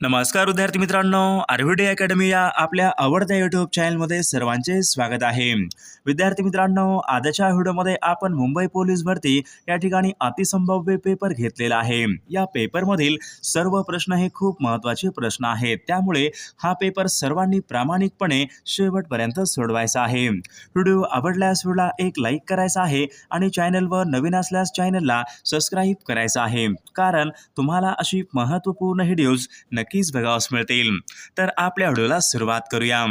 नमस्कार विद्यार्थी मित्रांनो आरव्हीडी अकॅडमी या आपल्या आवडत्या यूट्यूब चॅनलमध्ये सर्वांचे स्वागत आहे. विद्यार्थी मित्रांनो आजच्या व्हिडिओमध्ये आपण मुंबई पोलीस भरती या ठिकाणी अतिसंभाव्य पेपर घेतलेला आहे. या पेपरमधील सर्व प्रश्न हे खूप महत्त्वाचे प्रश्न आहेत. त्यामुळे हा पेपर सर्वांनी प्रामाणिकपणे शेवटपर्यंत सोडवायचा आहे. व्हिडिओ आवडल्यास व्हिडिओला एक लाईक करायचा आहे आणि चॅनलवर नवीन असल्यास चॅनलला सबस्क्राईब करायचं आहे. कारण तुम्हाला अशी महत्त्वपूर्ण व्हिडिओज नक्कीच बघावास मिळतील. तर आपल्या व्हिडिओला सुरुवात करूया.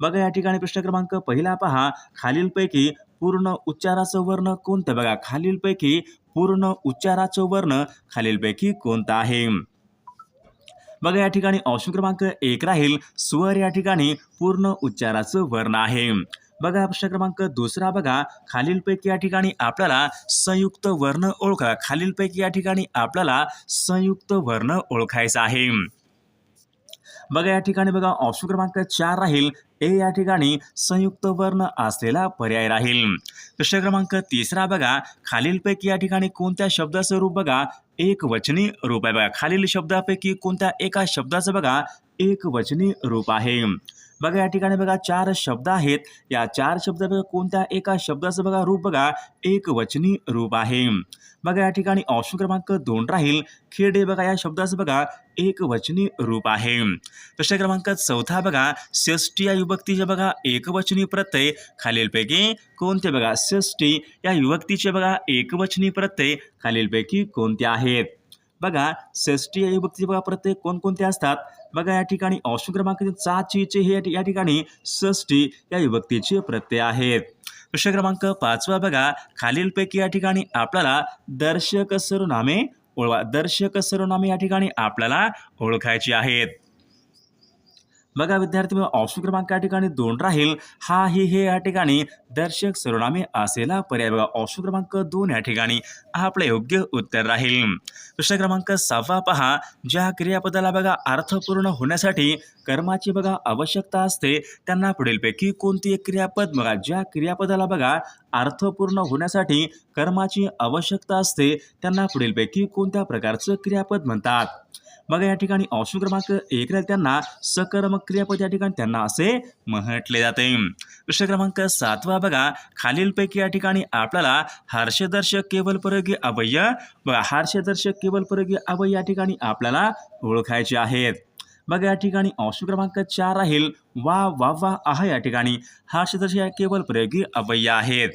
बघा या ठिकाणी प्रश्न क्रमांक पहिला पहा. खालीलपैकी पूर्ण उच्चाराचं वर्ण कोणतं? बघा खालीलपैकी पूर्ण उच्चाराचं वर्ण खालीलपैकी कोणतं आहे? बघा या ठिकाणी ऑप्शन क्रमांक एक राहील. स्वर या ठिकाणी पूर्ण उच्चाराचं वर्ण आहे. बघा प्रश्न क्रमांक दुसरा बघा. खालीलपैकी या ठिकाणी आपल्याला संयुक्त वर्ण ओळखा. खालीलपैकी या ठिकाणी आपल्याला संयुक्त वर्ण ओळखायचा आहे. बघा या ठिकाणी बघा ऑप्शन क्रमांक चार राहील. ए या ठिकाणी संयुक्त वर्ण असलेला पर्याय राहील. प्रश्न क्रमांक तिसरा बघा खालीलपैकी या ठिकाणी कोणत्या शब्दाचं रूप बघा? एक वचनी रूप आहे बघा. खालील शब्दापैकी कोणत्या एका शब्दाचं बघा? एक वचनी रूप आहे. बघा या ठिकाणी बघा चार शब्द आहेत. या चार शब्दापैकी कोणत्या? एका शब्दाचं बघा रूप बघा एक वचनी रूप आहे. बघा या ठिकाणी ऑप्शन क्रमांक दोन राहील. खेडे बघा या शब्दाचं बघा एक वचनी रूप आहे. प्रश्न क्रमांक चौथा बघा षष्टी या युवक्तीचे बघा एकवचनी प्रत्यय. खालीलपैकी कोणते बघा षष्टी या युवक्तीचे बघा एकवचनी प्रत्यय. खालीलपैकी कोणते आहेत? बघा षष्टी या युवक्तीचे बघा प्रत्यय कोणकोणते असतात? बघा या ठिकाणी ऑप्शन क्रमांक चाचीचे हे या ठिकाणी षष्टी या विभक्तीचे प्रत्यय आहेत. प्रश्न क्रमांक पाचवा बघा खालीलपैकी या ठिकाणी आपल्याला दर्शक सर्वनामे ओळवा दर्शक सर्वनामे या ठिकाणी आपल्याला ओळखायची आहेत. बघा विद्यार्थी मित्र, ऑप्शन क्रमांक या ठिकाणी दोन राहील. हा ही हे या ठिकाणी. दर्शक सर्वनामे असेला पर्याय बघा. ऑप्शन क्रमांक दोन या ठिकाणी. आपलं योग्य उत्तर राहील. प्रश्न क्रमांक सहावा पहा. ज्या क्रियापदाला बघा अर्थपूर्ण होण्यासाठी कर्माची बघा आवश्यकता असते त्यांना पुढीलपैकी कोणती एक क्रियापद बघा. ज्या क्रियापदाला बघा अर्थपूर्ण होण्यासाठी कर्माची आवश्यकता असते त्यांना पुढीलपैकी कोणत्या प्रकारचं क्रियापद म्हणतात? बघा या ठिकाणी ऑप्शन क्रमांक एक राहील त्यांना. सकर्मक क्रियापद या ठिकाणी त्यांना असे म्हटले जाते. प्रश्न क्रमांक सातवा बघा. खालीलपैकी या ठिकाणी आपल्याला हर्षदर्शक केवल परगी अवयय बघा हर्षदर्शक केवल परगी अवय या ठिकाणी आपल्याला ओळखायचे आहेत. बघा या ठिकाणी ऑप्शन क्रमांक चार राहील. वा वा वा आह या ठिकाणी हर्षदर्शक या प्रयोगी अवय आहेत.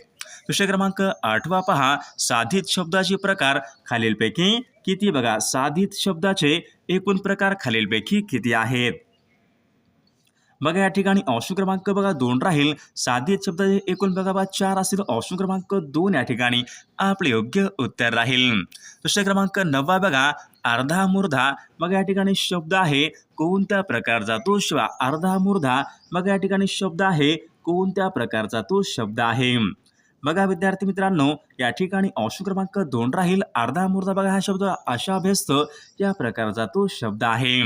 प्रश्न क्रमांक आठवा पहा. साधित शब्दाचे प्रकार खालीलपैकी किती? बघा साधित शब्दाचे एकूण प्रकार खालीलपैकी किती आहेत? बघा या ठिकाणी ऑप्शन क्रमांक बघा दोन राहील. साधित शब्दाचे एकूण बघा बा चार असेल. ऑप्शन क्रमांक दोन या ठिकाणी आपले योग्य उत्तर राहील. प्रश्न क्रमांक नववा बघा अर्धा मुर्धा. बघा या ठिकाणी शब्द आहे कोणत्या प्रकारचा तो शिवा अर्धा मुर्धा. बघा या ठिकाणी शब्द आहे कोणत्या प्रकारचा तो शब्द आहे? बघा विद्यार्थी मित्रांनो या ठिकाणी अंश क्रमांक दोन राहील. अर्धा मूर्धा बघा हा शब्द अशा अभ्यस्त या प्रकारचा तो शब्द आहे.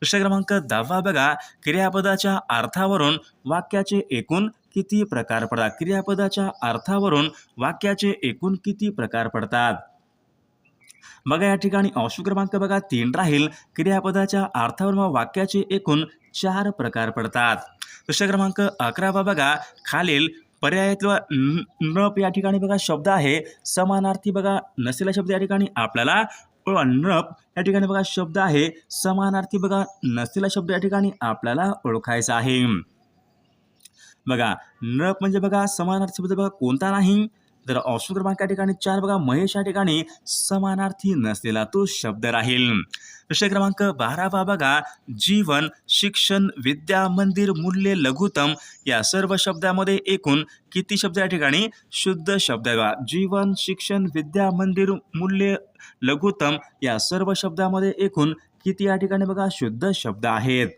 प्रश्न क्रमांक दहावा बघा. क्रियापदाच्या अर्थावरून वाक्याचे एकूण किती प्रकार पडतात? क्रियापदाच्या अर्थावरून वाक्याचे एकूण किती प्रकार पडतात? बघा या ठिकाणी अंश क्रमांक बघा तीन राहील. क्रियापदाच्या अर्थावरून वाक्याचे एकूण चार प्रकार पडतात. प्रश्न क्रमांक अकरावा बघा. खालील पर्यायातला न नप या ठिकाणी बघा शब्द आहे. समानार्थी बघा नसलेला शब्द या ठिकाणी. आपल्याला नप या ठिकाणी बघा शब्द आहे. समानार्थी बघा नसलेला शब्द या ठिकाणी आपल्याला ओळखायचा आहे. बघा नप म्हणजे बघा समानार्थी शब्द बघा कोणता नाही. तर ऑप्शन क्रमांक या ठिकाणी चार बघा महेश या ठिकाणी समानार्थी नसलेला तो शब्द राहील. प्रश्न क्रमांक बारावा बघा जीवन शिक्षण विद्या मंदिर मूल्य लघुतम या सर्व शब्दामध्ये एकूण किती शब्द या ठिकाणी? शुद्ध शब्द आहे बघा. जीवन शिक्षण विद्या मंदिर मूल्य लघुतम या सर्व शब्दामध्ये एकूण किती या ठिकाणी बघा? शुद्ध शब्द आहेत.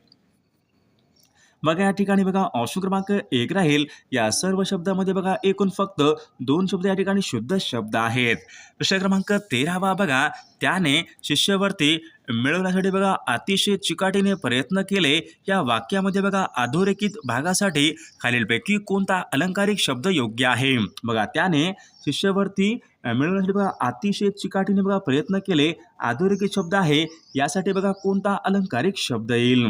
बघा या ठिकाणी बघा ऑप्शन क्रमांक एक राहील. या सर्व शब्दामध्ये बघा एकूण फक्त दोन शब्द या ठिकाणी शुद्ध शब्द आहेत. प्रश्न क्रमांक तेरावा बघा त्याने शिष्यवर्ती मिळवण्यासाठी बघा अतिशय चिकाटीने प्रयत्न केले. या वाक्यामध्ये बघा अधोरेखित भागासाठी खालीलपैकी कोणता अलंकारिक शब्द योग्य आहे? बघा त्याने शिष्यवर्ती मिळवण्यासाठी बघा अतिशय चिकाटीने बघा प्रयत्न केले. अधोरेखित शब्द आहे यासाठी बघा कोणता अलंकारिक शब्द येईल?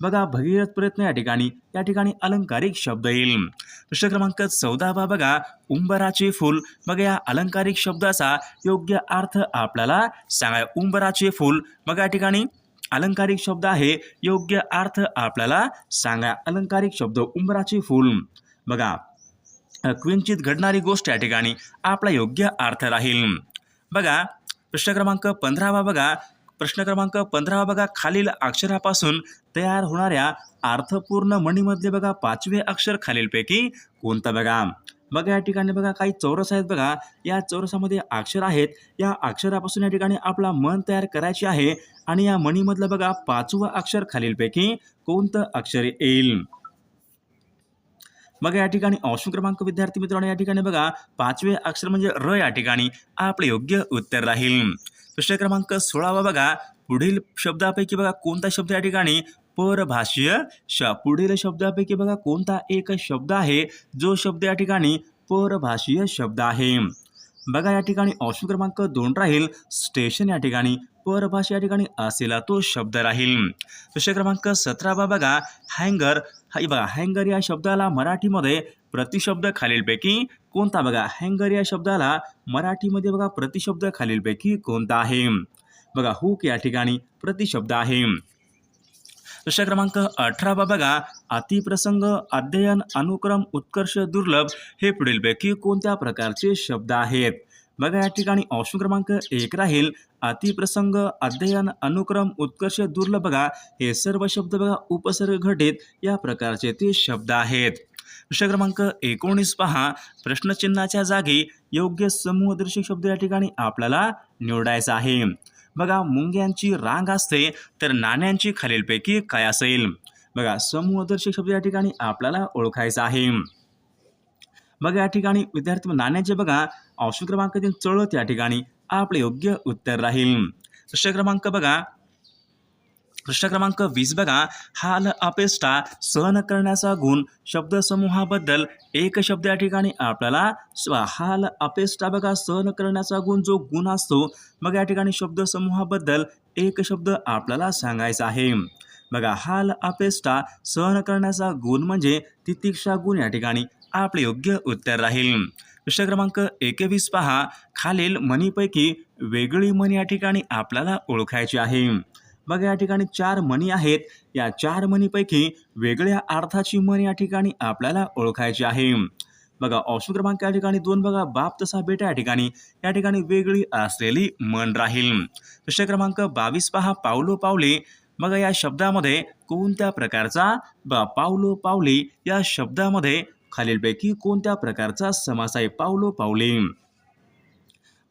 बघा भगीरथ प्रयत्न या ठिकाणी या ठिकाणी अलंकारिक शब्द येईल. प्रश्न क्रमांक चौदावा बघा उंबराचे फूल. बघा या अलंकारिक शब्दाचा योग्य अर्थ आपल्याला सांगा उंबराचे फूल. मग या ठिकाणी अलंकारिक शब्द आहे योग्य अर्थ आपल्याला सांगा अलंकारिक शब्द उंबराचे फूल. बघा क्विंचित घडणारी गोष्ट या ठिकाणी आपला योग्य अर्थ राहील. बघा प्रश्न क्रमांक पंधरावा बघा प्रश्न क्रमांक पंधरा बघा. खालील अक्षरापासून तयार होणाऱ्या अर्थपूर्ण म्हणीमधले बघा पाचवे अक्षर खालीलपैकी कोणतं बघा? बघा या ठिकाणी बघा काही चौरस आहेत बघा. या चौरसामध्ये अक्षर आहेत. या अक्षरापासून या ठिकाणी आपला मन तयार करायचे आहे. आणि या मणीमधलं बघा पाचवं अक्षर खालीलपैकी कोणतं अक्षर येईल? बघा या ठिकाणी ऑप्शन क्रमांक विद्यार्थी मित्रांनो या ठिकाणी बघा पाचवे अक्षर म्हणजे र या ठिकाणी. आपले योग्य उत्तर राहील. प्रश्न क्रमांक सोळावा बघा पुढील शब्दापैकी बघा कोणता शब्द या ठिकाणी? परभाषीय श. पुढील शब्दापैकी बघा कोणता एक शब्द आहे? जो शब्द या ठिकाणी परभाषीय शब्द आहे. बघा या ठिकाणी ऑप्शन क्रमांक दोन राहील. स्टेशन या ठिकाणी परभाषा या ठिकाणी असलेला तो शब्द राहील. प्रश्न क्रमांक सतरावा बघा हँगर हा बघा हँगर या शब्दाला मराठीमध्ये प्रतिशब्द खालीलपैकी कोणता? बघा हँगर या शब्दाला मराठीमध्ये बघा प्रतिशब्द खालीलपैकी कोणता आहे? बघा हुक या ठिकाणी प्रतिशब्द आहे. प्रश्न क्रमांक अठरावा बघा अतिप्रसंग अध्ययन अनुक्रम उत्कर्ष दुर्लभ हे पुढीलपैकी कोणत्या प्रकारचे शब्द आहेत? बघा या ठिकाणी ऑप्शन क्रमांक एक राहील. अतिप्रसंग अध्ययन अनुक्रम उत्कर्ष दुर्लभ बघा. हे सर्व शब्द बघा उपसर्ग घटित. या प्रकारचे ते शब्द आहेत. प्रश्न क्रमांक एकोणीस पहा. प्रश्नचिन्हाच्या जागी योग्य समूहदर्शक शब्द या ठिकाणी आपल्याला निवडायचा आहे. बघा मुंग्यांची रांग असते तर नाण्यांची खालीलपैकी काय असेल? बघा समूहदर्शक शब्द या ठिकाणी आपल्याला ओळखायचा आहे. बघा या ठिकाणी विद्यार्थी नाण्याचे बघा. ऑप्शन क्रमांक तीन चळत या ठिकाणी आपले योग्य उत्तर राहील. प्रश्न क्रमांक बघा. प्रश्न क्रमांक वीस बघा. हाल अपेष्टा सहन करण्याचा गुण शब्दसमूहाबद्दल एक शब्द या ठिकाणी आपल्याला हाल अपेष्टा बघा सहन करण्याचा गुण जो गुण असतो मग या ठिकाणी शब्दसमूहाबद्दल एक शब्द आपल्याला सांगायचा आहे. बघा हाल अपेष्टा सहन करण्याचा गुण म्हणजे तितिक्षा गुण या ठिकाणी आपले योग्य उत्तर राहील. प्रश्न क्रमांक एकवीस पहा. खालील म्हणीपैकी वेगळी मनी या ठिकाणी आपल्याला ओळखायची आहे. बघा या ठिकाणी चार म्हणी आहेत. या चार म्हणीपैकी वेगळ्या अर्थाची मनी या ठिकाणी आपल्याला ओळखायची आहे. बघा ऑप्शन क्रमांक या ठिकाणी दोन बघा. बाप तसा बेटा या ठिकाणी. या ठिकाणी वेगळी असलेली मन राहील. प्रश्न क्रमांक बावीस पहा. पावलो पावले बघा या शब्दामध्ये कोणत्या प्रकारचा? बा पावलो पावली या शब्दामध्ये खालीलपैकी कोणत्या प्रकारचा समास आहे पावलो पावले?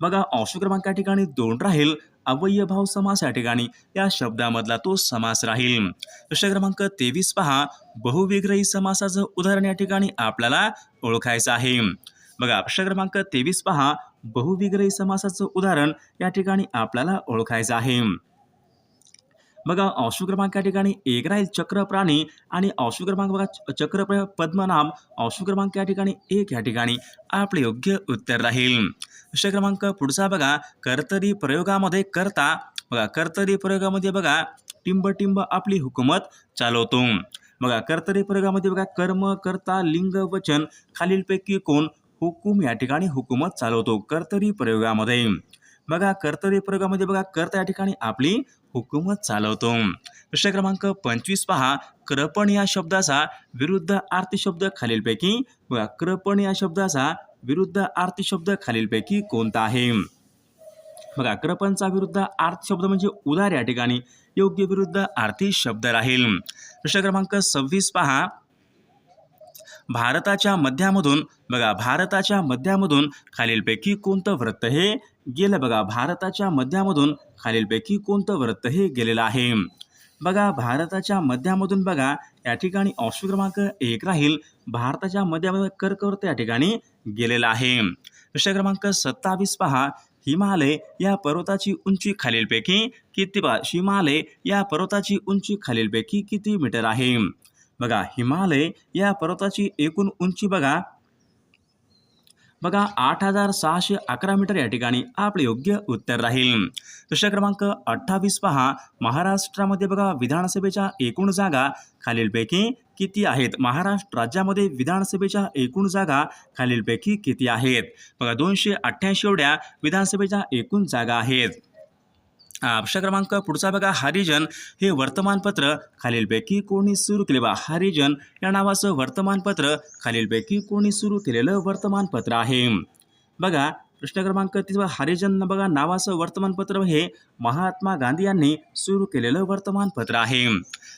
बघा अंश क्रमांक या ठिकाणी दोन राहील. अवयभाव समास या ठिकाणी. या शब्दामधला तो समास राहील. प्रश्न क्रमांक तेवीस पहा. बहुविग्रही समासाचं उदाहरण या ठिकाणी आपल्याला ओळखायचं आहे. बघा प्रश्न क्रमांक तेवीस पहा. बहुविग्रही समासाचं उदाहरण या ठिकाणी आपल्याला ओळखायचं आहे. बघा ऑप्शन क्रमांक या ठिकाणी एक राहील चक्र प्राणी आणि ऑप्शन क्रमांक बघा च- चक्र पद्मनाम ऑप्शन क्रमांक या ठिकाणी एक या ठिकाणी आपले योग्य उत्तर राहील. विषय क्रमांक पुढचा बघा कर्तरी प्रयोगामध्ये करता बघा कर्तरी प्रयोगामध्ये बघा टिंब टिंब आपली हुकूमत चालवतो. बघा कर्तरी प्रयोगामध्ये बघा कर्म कर्ता लिंग वचन खालीलपैकी कोण हुकूम या ठिकाणी हुकूमत चालवतो कर्तरी प्रयोगामध्ये. बघा कर्तरी प्रयोगामध्ये बघा कर्ता या ठिकाणी आपली हुकूमत चालवतो. प्रश्न क्रमांक पंचवीस पहा. कृपण या शब्दाचा विरुद्ध आर्ती शब्द खालीलपैकी बघा क्रपण या शब्दाचा विरुद्ध आर्ती शब्द खालीलपैकी कोणता आहे? बघा क्रपणचा विरुद्ध आर्थ शब्द म्हणजे उदार या ठिकाणी योग्य विरुद्ध आर्थिक शब्द राहील. प्रश्न क्रमांक सव्वीस पहा. भारताच्या मध्यामधून बघा भारताच्या मध्यामधून खालीलपैकी कोणतं वृत्त हे गेलं? बघा भारताच्या मध्यामधून खालीलपैकी कोणतं वृत्त हे गेलेलं आहे? बघा भारताच्या मध्यामधून बघा या ठिकाणी ऑप्शन क्रमांक एक राहील. भारताच्या मध्यामध्ये कर्कवृत्त या ठिकाणी गेलेला आहे. प्रश्न क्रमांक सत्तावीस पहा. हिमालय या पर्वताची उंची खालीलपैकी किती? बा हिमालय या पर्वताची उंची खालीलपैकी किती मीटर आहे? बघा हिमालय या पर्वताची एकूण उंची बघा. बघा आठ हजार सहाशे अकरा मीटर या ठिकाणी आपले योग्य उत्तर राहील. प्रश्न क्रमांक अठ्ठावीस पहा. महाराष्ट्रामध्ये बघा विधानसभेच्या एकूण जागा खालीलपैकी किती आहेत? महाराष्ट्र राज्यामध्ये विधानसभेच्या एकूण जागा खालीलपैकी किती आहेत? बघा दोनशे अठ्ठ्याऐंशी एवढ्या विधानसभेच्या एकूण जागा आहेत. प्रश्न क्रमांक पुढचा बघा. हरिजन हे वर्तमानपत्र खालीलपैकी कोणी सुरू केले? बा हरिजन या नावाचं वर्तमानपत्र खालीलपैकी कोणी सुरू केलेलं वर्तमानपत्र आहे. बघा प्रश्न क्रमांक तीस हरिजन बघा नावाचं वर्तमानपत्र हे महात्मा गांधी यांनी सुरू केलेलं वर्तमानपत्र आहे.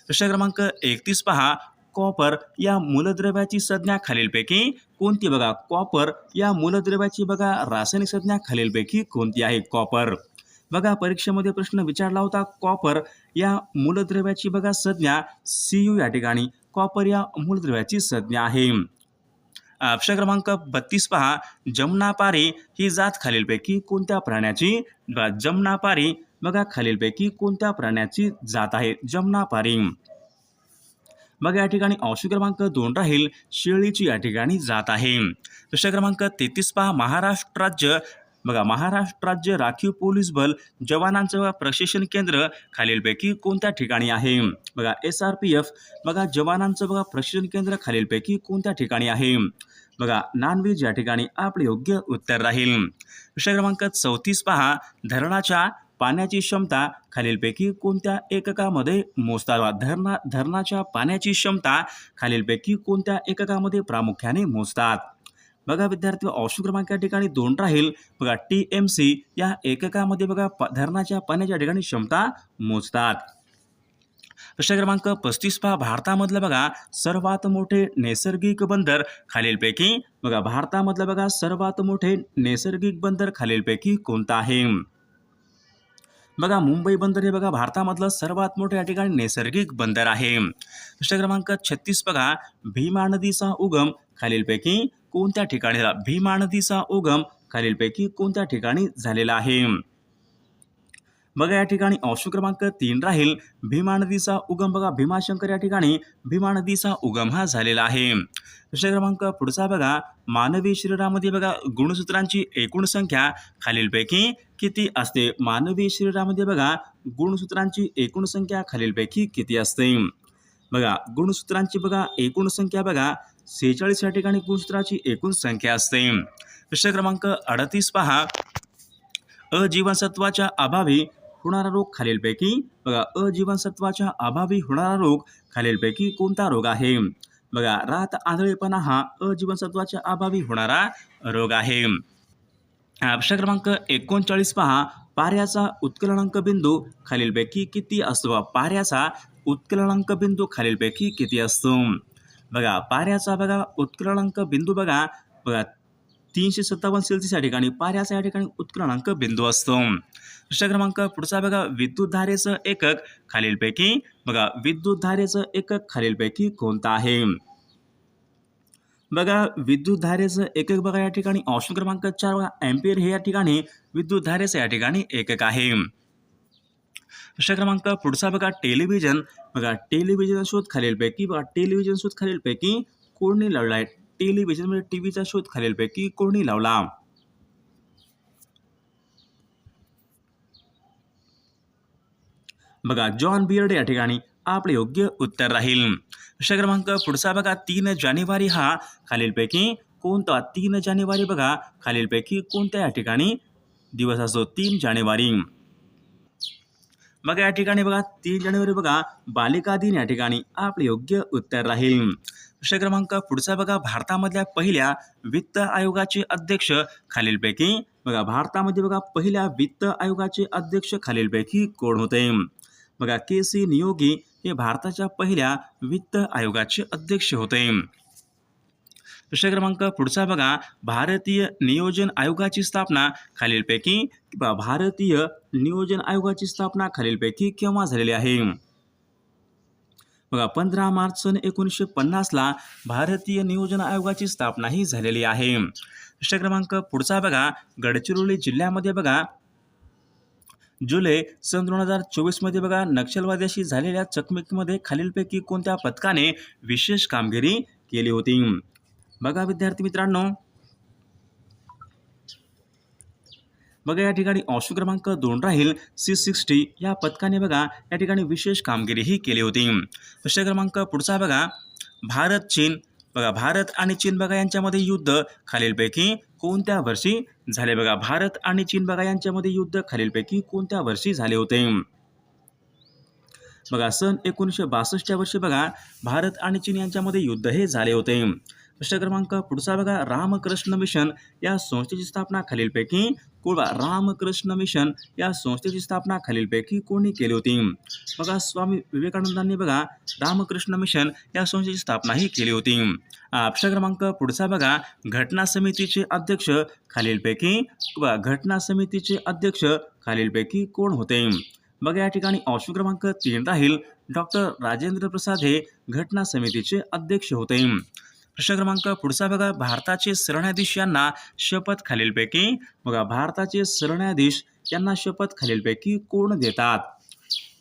प्रश्न क्रमांक एकतीस पहा. कॉपर या मूलद्रव्याची संज्ञा खालीलपैकी कोणती? बघा कॉपर या मूलद्रव्याची बघा रासायनिक संज्ञा खालीलपैकी कोणती आहे? कॉपर. बघा परीक्षेमध्ये प्रश्न विचारला होता कॉपर. या मूलद्रव्याची बघा संज्ञा सी यू या ठिकाणी. कॉपर या मूलद्रव्याची संज्ञा आहे. प्रश्न क्रमांक बत्तीस पहा. जमनापारी ही जात खालीलपैकी कोणत्या प्राण्याची? ब- जमनापारी बघा खालीलपैकी कोणत्या प्राण्याची जात आहे? जमनापारी बघा या ठिकाणी ऑप्शन क्रमांक दोन राहील. शेळीची या ठिकाणी जात आहे. प्रश्न क्रमांक तेहतीस पहा. महाराष्ट्र राज्य बघा महाराष्ट्र राज्य राखीव पोलीस बल जवानांचं प्रशिक्षण केंद्र खालीलपैकी कोणत्या ठिकाणी आहे? बघा एस आर पी एफ बघा जवानांचं बघा प्रशिक्षण केंद्र खालीलपैकी कोणत्या ठिकाणी आहे? बघा नानवीज या ठिकाणी आपले योग्य उत्तर राहील. विषय क्रमांक चौतीस पहा. धरणाच्या पाण्याची क्षमता खालीलपैकी कोणत्या एककामध्ये मोजतात धरणा धरणाच्या पाण्याची क्षमता खालीलपैकी कोणत्या एककामध्ये प्रामुख्याने मोजतात? बघा विद्यार्थी ऑप्शन क्रमांक या ठिकाणी दोन राहील. बघा टी एम सी या एककामध्ये बघा प- धरणाच्या पाण्याच्या ठिकाणी क्षमता मोजतात. प्रश्न क्रमांक पस्तीस पहा. भारतामधलं बघा सर्वात मोठे नैसर्गिक बंदर खालीलपैकी बघा भारतामधलं बघा सर्वात मोठे नैसर्गिक बंदर खालीलपैकी कोणतं आहे? बघा मुंबई बंदर हे बघा भारतामधलं सर्वात मोठं या ठिकाणी नैसर्गिक बंदर आहे. प्रश्न क्रमांक छत्तीस बघा. भीमा नदीचा उगम खालीलपैकी कोणत्या ठिकाणी झाला भीमा नदीचा उगम? खालीलपैकी कोणत्या ठिकाणी झालेला आहे? बघा या ठिकाणी ऑप्शन क्रमांक तीन राहील. भीमा नदीचा उगम बघा. भीमाशंकर या ठिकाणी भीमा नदीचा उगम हा झालेला आहे. प्रश्न क्रमांक पुढचा बघा. मानवी शरीरामध्ये बघा गुणसूत्रांची एकूण संख्या खालीलपैकी किती असते? मानवी शरीरामध्ये बघा गुणसूत्रांची एकूण संख्या खालीलपैकी किती असते? बघा गुणसूत्रांची बघा एकूण संख्या बघा. सेहेचाळीस या ठिकाणी गुणसूत्राची एकूण संख्या असते. प्रश्न क्रमांक अडतीस पहा. अजीवनसत्वाच्या अभावी होणारा रोग खालीलपैकी बघा अजीवनसत्वाच्या अभावी होणारा रोग खालीलपैकी कोणता रोग आहे? बघा रात आंधळेपणा हा अजीवनसत्वाच्या अभावी होणारा रोग आहे. प्रश्न क्रमांक एकोणचाळीस पहा. पाऱ्याचा उत्कलनांक बिंदू खालीलपैकी किती असतो? पाऱ्याचा उत्कलनांक बिंदू खालीलपैकी किती असतो? बघा पाऱ्याचा बघा उत्क्रणांक बिंदू बघा बघा तीनशे सत्तावन्न सेल्सिअस या ठिकाणी पाऱ्याचा या ठिकाणी उत्क्रणांक बिंदू असतो. प्रश्न क्रमांक पुढचा बघा विद्युत धारेचं एकक खालीलपैकी बघा विद्युत धारेचं एकक खालीलपैकी कोणतं आहे? बघा विद्युत धारेचं एकक बघा या ठिकाणी ऑप्शन क्रमांक चार बघा एम्पियर हे या ठिकाणी विद्युत धारेचं या ठिकाणी एकक आहे. प्रश्न क्रमांक पुढचा बघा टेलिव्हिजन बघा टेलिव्हिजन शोध खालीलपैकी बघा टेलिव्हिजन शोध खालीलपैकी कोणी लावला आहे टेलिव्हिजन म्हणजे टीव्हीचा शोध खालीलपैकी कोणी लावला? बघा जॉन बियर्ड या ठिकाणी आपले योग्य उत्तर राहील. प्रश्न क्रमांक पुढचा बघा तीन जानेवारी हा खालीलपैकी कोणता? तीन जानेवारी बघा खालीलपैकी कोणत्या या ठिकाणी दिवस असतो? तीन जानेवारी. बघा या ठिकाणी बघा तीन जानेवारी बघा बालिका दिन या ठिकाणी. आपले योग्य उत्तर राहील. प्रश्न क्रमांक पुढचा बघा भारतामधल्या पहिल्या वित्त आयोगाचे अध्यक्ष खालीलपैकी. बघा भारतामध्ये बघा पहिल्या वित्त आयोगाचे अध्यक्ष खालीलपैकी कोण होते? बघा के सी नियोगी हे भारताच्या पहिल्या वित्त आयोगाचे अध्यक्ष होते. प्रश्न क्रमांक पुढचा बघा. भारतीय नियोजन आयोगाची स्थापना खालीलपैकी भारतीय नियोजन आयोगाची स्थापना खालीलपैकी केव्हा झालेली आहे? बघा पंधरा मार्च सन एकोणीसशे पन्नासला भारतीय नियोजन आयोगाची स्थापनाही झालेली आहे. प्रश्न क्रमांक पुढचा बघा. गडचिरोली जिल्ह्यामध्ये बघा. जुलै सन दोन हजार चोवीसमध्ये बघा. नक्षलवाद्याशी झालेल्या चकमकीमध्ये खालीलपैकी कोणत्या पथकाने विशेष कामगिरी केली होती? बघा विद्यार्थी मित्रांनो. बघा या ठिकाणी ऑप्शन क्रमांक दोन राहील. सी सिक्स्टी या पथकाने बघा या ठिकाणी विशेष कामगिरीही केली होती. प्रश्न क्रमांक पुढचा बघा. भारत चीन. बघा भारत आणि चीन बघा यांच्यामध्ये युद्ध खालीलपैकी कोणत्या वर्षी झाले? बघा भारत आणि चीन बघा यांच्यामध्ये युद्ध खालीलपैकी कोणत्या वर्षी झाले होते? बघा सन एकोणीसशे बासष्टच्या वर्षी बघा भारत आणि चीन यांच्यामध्ये युद्ध हे झाले होते. प्रश्न क्रमांक पुढचा बघा. रामकृष्ण मिशन या संस्थेची स्थापना खालीलपैकी कोळवा रामकृष्ण मिशन या संस्थेची स्थापना खालीलपैकी कोणी केली होती? बघा स्वामी विवेकानंदांनी बघा रामकृष्ण मिशन या संस्थेची स्थापनाही केली होती. प्रश्न क्रमांक पुढचा बघा. घटना समितीचे अध्यक्ष खालीलपैकी बघा घटना समितीचे अध्यक्ष खालीलपैकी कोण होते? बघा या ठिकाणी ऑप्शन क्रमांक तीन राहील. डॉक्टर राजेंद्र प्रसाद हे घटना समितीचे अध्यक्ष होते. प्रश्न क्रमांक पुढचा बघा. भारताचे सरन्यायाधीश यांना शपथ खालीलपैकी. बघा भारताचे सरन्यायाधीश यांना शपथ खालीलपैकी कोण देतात?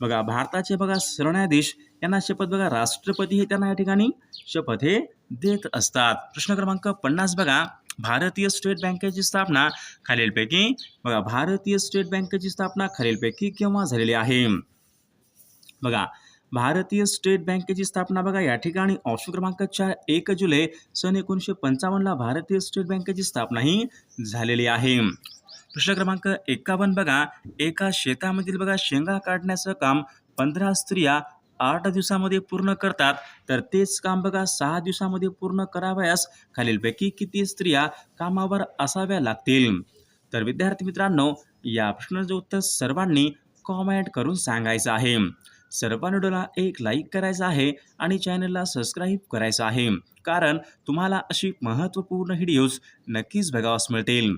बघा भारताचे बघा सरन्यायाधीश यांना शपथ बघा राष्ट्रपती हे त्यांना या ठिकाणी शपथ हे देत असतात. प्रश्न क्रमांक पन्नास बघा. भारतीय स्टेट बँकेची स्थापना खालीलपैकी. बघा भारतीय स्टेट बँकेची स्थापना खालीलपैकी केव्हा झालेली आहे? बघा भारतीय स्टेट बँकेची स्थापना बघा या ठिकाणी ऑप्शन क्रमांक चार एक जुलै सन एकोणीसशे पंचावन्नला भारतीय स्टेट बँकेची स्थापना ही झालेली आहे. प्रश्न क्रमांक एकावन्न बघा एका शेतामधील बघा शेंगा काढण्याचं काम पंधरा स्त्रिया आठ दिवसामध्ये पूर्ण करतात. तर तेच काम बघा सहा दिवसामध्ये पूर्ण करावयास खालीलपैकी किती स्त्रिया कामावर असाव्या लागतील? तर विद्यार्थी मित्रांनो या प्रश्नाचं उत्तर सर्वांनी कॉमेंट करून सांगायचं आहे. सर्वांडोला एक लाईक करायचं आहे आणि चॅनलला सबस्क्राईब करायचं आहे. कारण तुम्हाला अशी महत्त्वपूर्ण व्हिडिओज नक्कीच बघावास मिळतील.